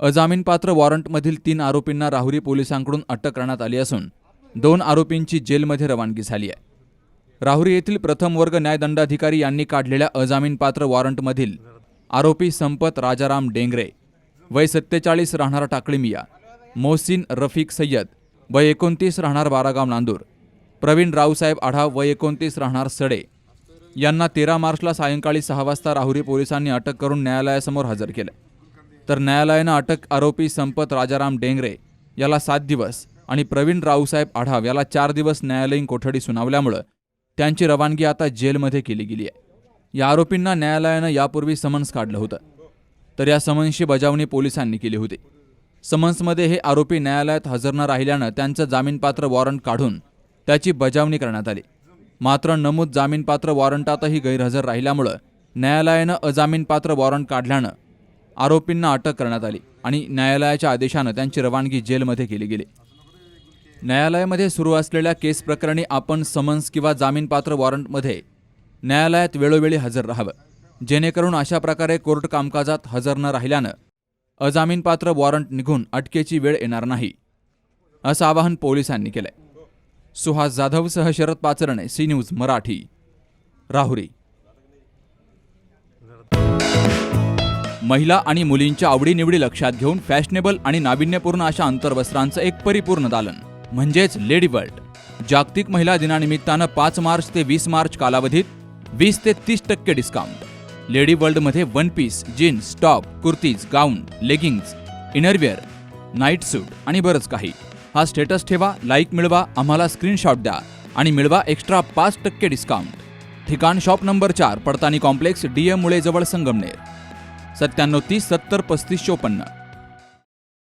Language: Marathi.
अजामीनपात्र वॉरंटमधील तीन आरोपींना राहुरी पोलिसांकडून अटक करण्यात आली असून दोन आरोपींची जेलमध्ये रवानगी झाली आहे. राहुरी येथील प्रथम वर्ग न्यायदंडाधिकारी यांनी काढलेल्या अजामीनपात्र वॉरंटमधील आरोपी संपत राजाराम डेंगरे वय सत्तेचाळीस राहणारा टाकळीमिया मोहसिन रफिक सय्यद वय एकोणतीस राहणार बारागाव नांदूर प्रवीण रावसाहेब आढाव वय एकोणतीस राहणार सडे यांना तेरा मार्चला सायंकाळी सहा वाजता राहुरी पोलिसांनी अटक करून न्यायालयासमोर हजर केलं. तर न्यायालयानं अटक आरोपी संपत राजाराम डेंगरे याला सात दिवस आणि प्रवीण रावसाहेब आढाव याला चार दिवस न्यायालयीन कोठडी सुनावल्यामुळं त्यांची रवानगी आता जेलमध्ये केली गेली आहे. या आरोपींना न्यायालयानं यापूर्वी समन्स काढलं होतं. तर या समन्सची बजावणी पोलिसांनी केली होती. समन्समध्ये हे आरोपी न्यायालयात हजर न राहिल्यानं त्यांचं जामीनपात्र वॉरंट काढून त्याची बजावणी करण्यात आली. मात्र नमूद जामीनपात्र वॉरंटातही गैरहजर राहिल्यामुळं न्यायालयानं अजामीनपात्र वॉरंट काढल्यानं आरोपींना अटक करण्यात आली आणि न्यायालयाच्या आदेशानं त्यांची रवानगी जेलमध्ये केली गेली. न्यायालयामध्ये सुरू असलेल्या केस प्रकरणी आपण समन्स किंवा जामीनपात्र वॉरंटमध्ये न्यायालयात वेळोवेळी हजर राहावं. जेणेकरून अशा प्रकारे कोर्ट कामकाजात हजर न राहिल्यानं अजामीनपात्र वॉरंट निघून अटकेची वेळ येणार नाही असं आवाहन पोलिसांनी केलंय. सुहास जाधवसह शरद पाचरणे सी न्यूज मराठी राहुरी. महिला आणि मुलींच्या आवडीनिवडी लक्षात घेऊन फॅशनेबल आणि नाविन्यपूर्ण अशा अंतर्वस्त्रांचं एक परिपूर्ण दालन. म्हणजेच लेडी वर्ल्ड. जागतिक महिला दिनानिमित्तानं पाच मार्च ते वीस मार्च कालावधीत वीस ते तीस टक्के डिस्काउंट लेडी वर्ल्डमध्ये one piece jeans top kurtis gown leggings innerwear night suit आणि बरंच काही. हा स्टेटस ठेवा लाईक मिळवा आम्हाला स्क्रीनशॉट द्या आणि मिळवा एक्स्ट्रा पाच टक्के डिस्काउंट ठिकाण शॉप नंबर चार पडतानी कॉम्प्लेक्स डी एम मुळे जवळ संगमनेर. सत्त्याण्णव तीस सत्तर पस्तीस चोपन्न.